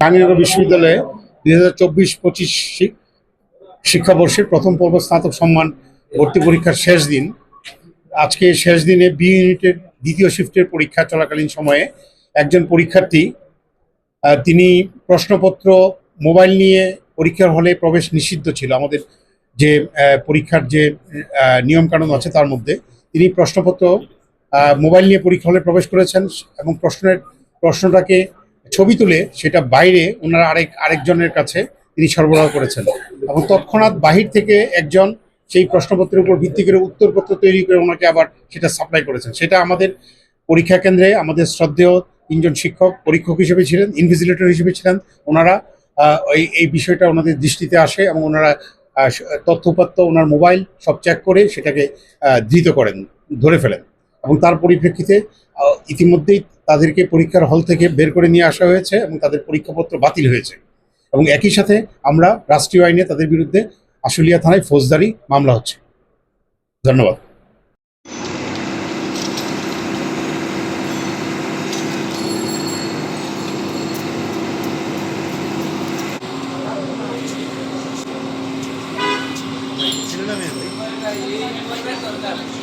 জাহাঙ্গীরনগর বিশ্ববিদ্যালয়ে দুই হাজার চব্বিশ পঁচিশ শিক্ষাবর্ষের প্রথম পর্ব স্নাতক সম্মান ভর্তি পরীক্ষার শেষ দিন। আজকে শেষ দিনে বি ইউনিটের দ্বিতীয় শিফটের পরীক্ষা চলাকালীন সময়ে একজন পরীক্ষার্থী তিনি প্রশ্নপত্র, মোবাইল নিয়ে পরীক্ষার হলে প্রবেশ নিষিদ্ধ ছিল। আমাদের যে পরীক্ষার যে নিয়মকানুন আছে তার মধ্যে তিনি প্রশ্নপত্র মোবাইল নিয়ে পরীক্ষা হলে প্রবেশ করেছেন এবং প্রশ্নের, প্রশ্নটাকে ছবি তুলে সেটা বাইরে ওনার আরেক আরেকজনের কাছে তিনি সরবরাহ করেছেন। এবং তৎক্ষণাৎ বাহির থেকে একজন সেই প্রশ্নপত্রের উপর ভিত্তি করে উত্তরপত্র তৈরি করে ওনাকে আবার সেটা সাপ্লাই করেছেন। সেটা আমাদের পরীক্ষা কেন্দ্রে আমাদের শ্রদ্ধেয় তিনজন শিক্ষক পরীক্ষক হিসেবে ছিলেন ইনভিজিলেটর হিসেবে ছিলেন। ওনারা এই এই বিষয়টা ওনাদের দৃষ্টিতে আসে এবং ওনারা আহ, তথ্য উপাত্ত ওনার মোবাইল সব চেক করে সেটাকে ধৃত করেন ধরে ফেলেন। এবং তার পরিপ্রেক্ষিতে ইতিমধ্যেই তাদেরকে পরীক্ষার হল থেকে বের করে নিয়ে আসা হয়েছে এবং তাদের পরীক্ষাপত্র বাতিল হয়েছে। এবং একই সাথে আমরা রাষ্ট্রীয় আইনে তাদের বিরুদ্ধে আশুলিয়া থানায় ফৌজদারি মামলা হচ্ছে। ধন্যবাদ। মেয়ে